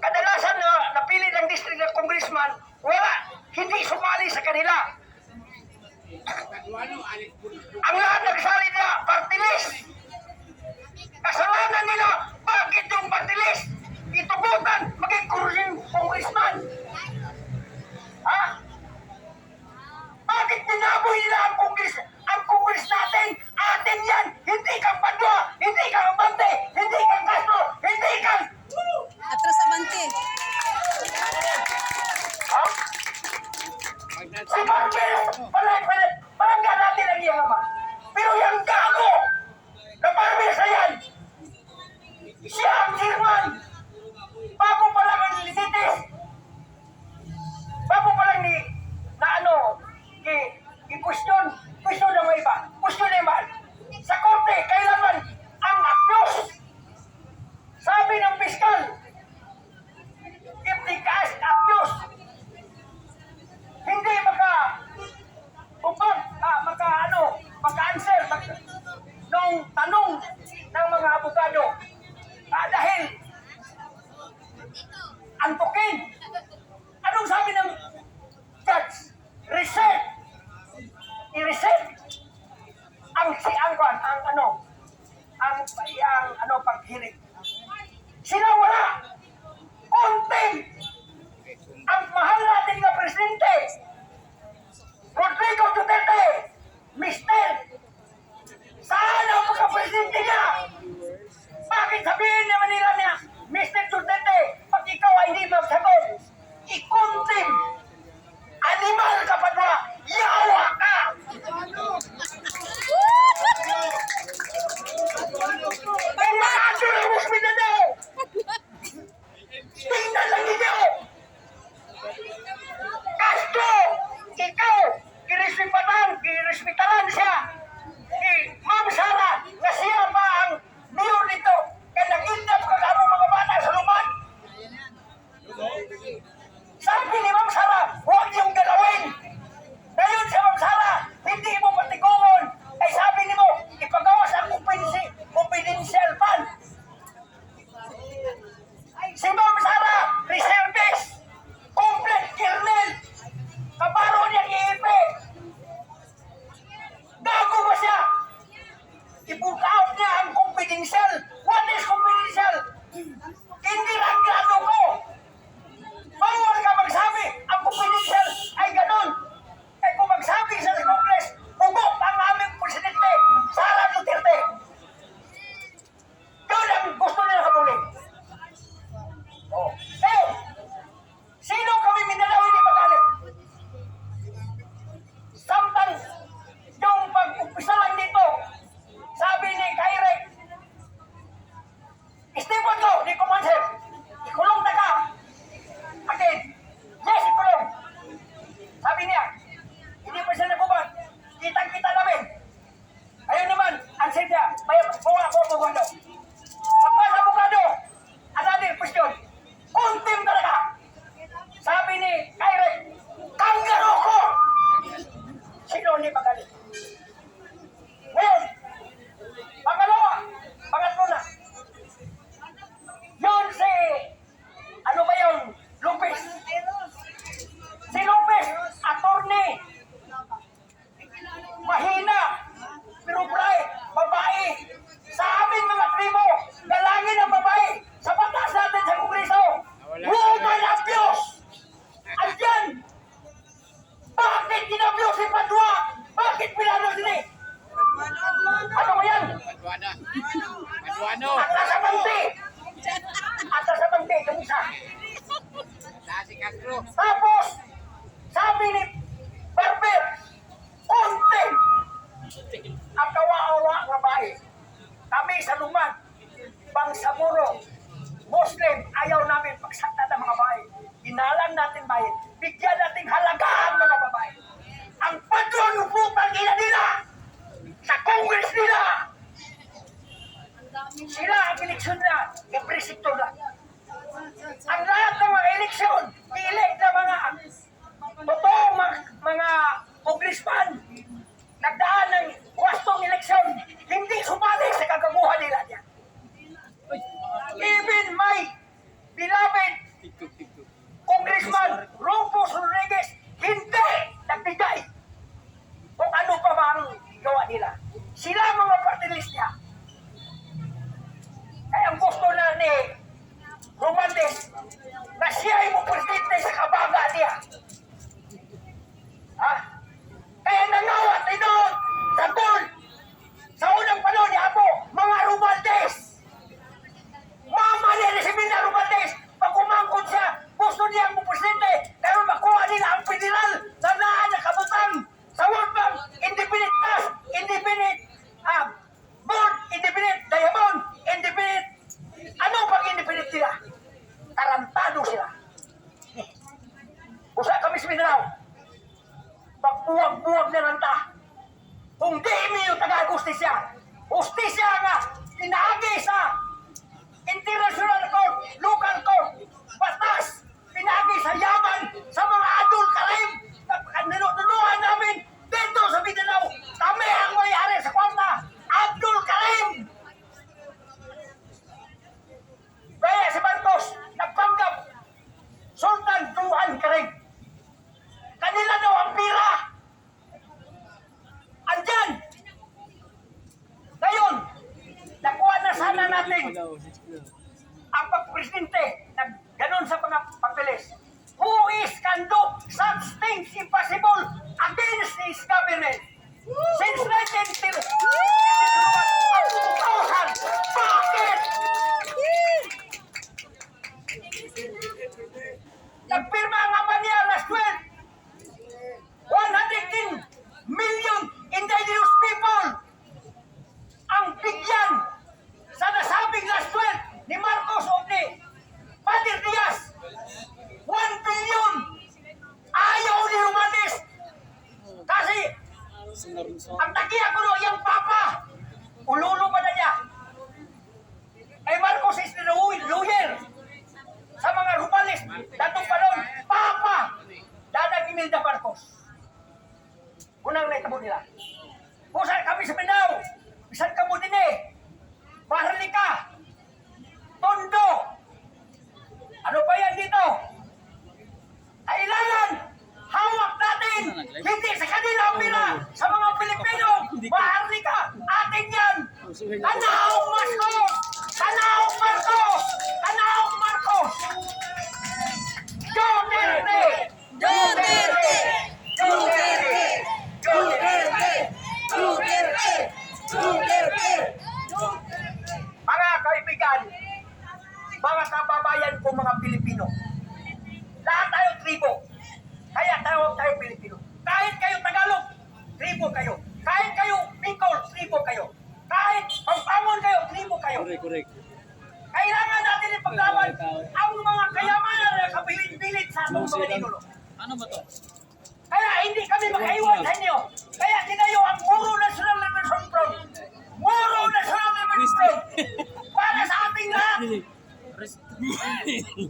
kadalasan na napili ng district na congressman, wala, hindi sumali sa kanila. Ang lahat nagsali na party. Kasalanan nila, bakit yung party list? Itubutan, maging congressman. Ha? Bakit binaboy nila ang kongres, ang kongres natin? Atin yan! Hindi kang padwa, hindi kang abante, hindi kang Castro, ang ano ang ang ano paghirit sila wala konting ang mahal natin na presidente, Rodrigo Duterte, Mister, saan ang pagka-presidente niya? Bakit sabihin naman nila niya, Mr. Duterte, pag ikaw ay hindi magsagot, ikuntim, animal ka pa ba? Yawa Paduano. Atas sa bante! Atas sa bante, yung isa. Sa si Castro. Tapos, sabi ni Barber, konti ang kawa-awa ng babae. Kami sa luman, bangsamuro, Muslim, ayaw namin pagsakta ng mga babae. Inalan natin bayan, bigyan natin halagaan mga babae. Ang patron ng putang ina nila, sa Congress nila, sila ang eleksyon na, kapresikto na. Ang lahat ng mga eleksyon, elect na mga totoo mga, mga congressman, nagdaan ng wastong eleksyon, hindi sumali sa kagamuhan nila yan. Even my beloved congressman Rompos Rodriguez, hindi nagbigay kung ano pa man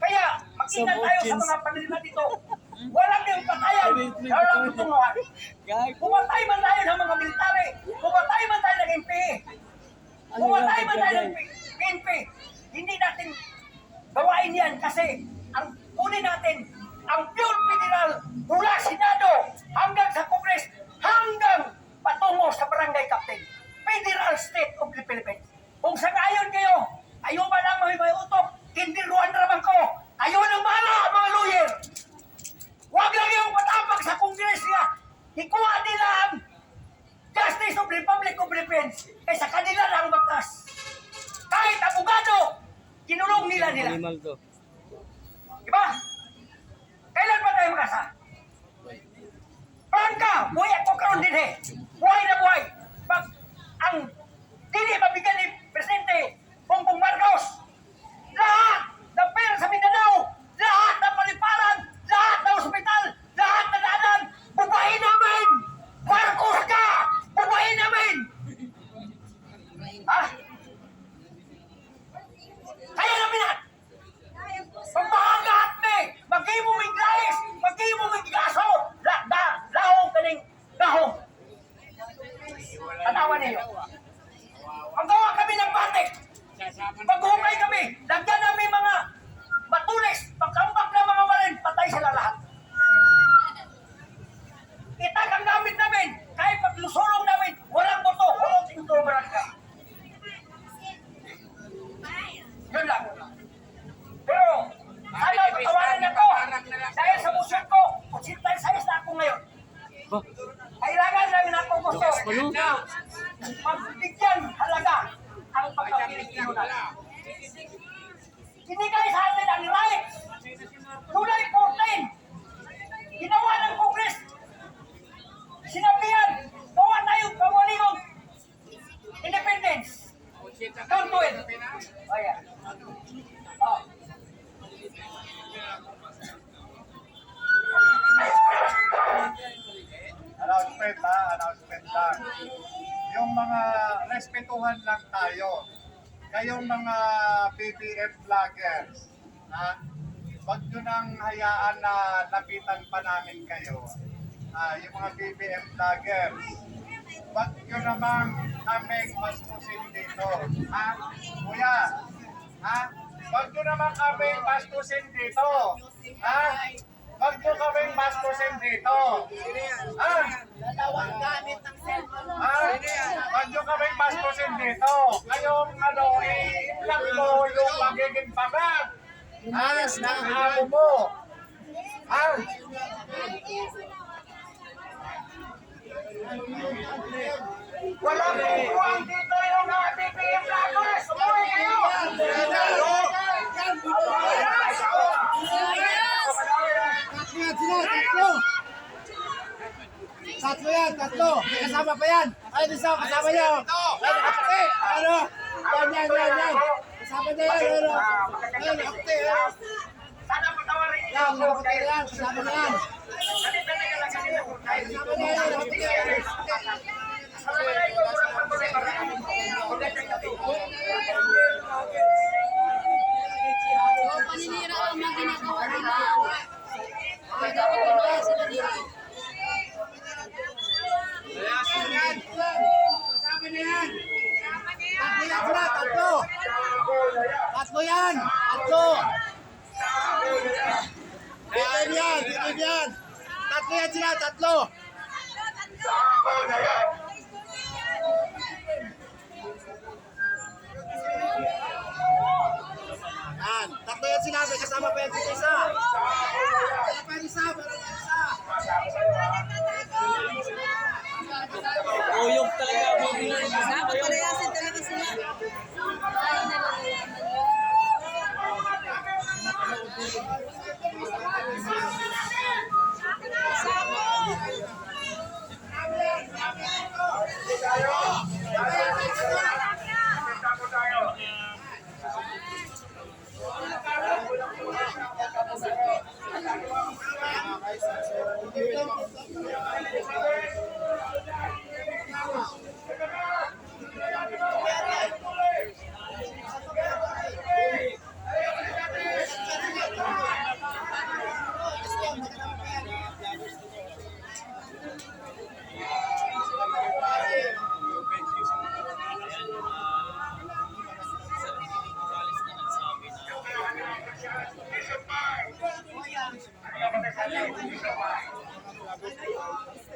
Kaya, mag-ingat tayo sa mga panilat ito. Walang kayong patayan. Walang tutunguhan. Pumatay man tayo ng mga military. Pumatay man tayo ng MP. Pumatay man tayo ng PNP. Hindi natin gawain yan kasi ang kunin natin ang pure federal mula Senado hanggang sa Kongres Announcement ha, announcement lang. Yung mga respetuhan lang tayo. Kayong mga BBM vloggers, ha? Huwag nyo nang hayaan na lapitan pa namin kayo. Ha, yung mga BBM vloggers, huwag nyo namang kaming bastusin dito. Ha? Kuya, ha? Huwag nyo naman kaming bastusin dito. Ha? Huwag nyo kaming bastusin dito. Ha? Dalawang gamit ng cellphone. Ah, Huwag nyo kaming bastusin dito. Kayong ano, i-block mo yung magiging pagad. Ah, ng amo mo. Ah, Wala buwang dito yung mga BPM vloggers! Umuwi kayo! Tatlo yan sila, tatlo. Tatlo yan, tatlo. May kasama pa yan. Ay, isa, kasama niya. oh. Ay, nakapati. Ano? Yan, yan, yan, yan. Kasama niya yan, ano? Ay, nakapati, ano? Sana patawarin niyo Yan, ako. nakapati yan. Kasama niya yan. Kasama niya yan, nakapati yan. Assalamualaikum warahmatullahi wabarakatuh. So, paninira ang mga ginagawa nila. Ay, dapat lumaya sila dito. Kasama niya yan. Tatlo yan sila, tatlo. Tatlo yan, tatlo. Titin yan, titin yan. Tatlo yan sila, tatlo. Yan, tatlo yan may kasama pa yan dito isa. Meron pa yan isa, meron pa isa. Dapat palayasin talaga sila.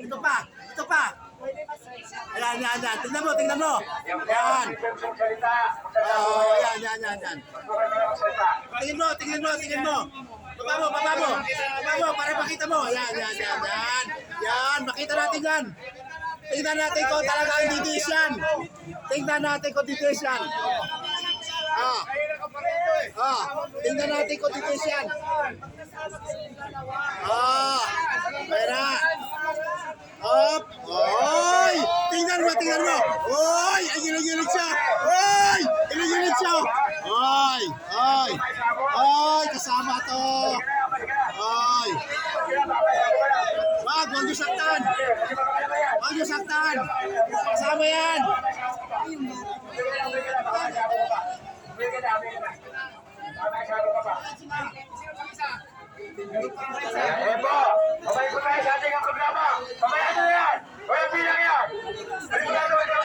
Ito pa, ito pa. Ayan, yan, yan. Tingnan mo. Yan. Oo, yan, yan, yan, yan. Tingin mo, tingin mo, tingin mo. Baba mo, baba mo. Baba mo, para makita mo. Yan, yan, yan, yan. Yan, makita natin yan. Tingnan natin kung talaga ang didis yan. Tingnan natin kung didis yan. Ah. Ah, tingnan natin kung didis yan. Ah, pera. Up! Oy! Tingnan mo, tingnan mo! Oy! Ay, gilid-gilid siya! Oy! Gilid-gilid siya! Oy! Oy! Oy! Kasama to! Oy! Wag! Niyo saktan! Niyo saktan! Kasama yan! Eh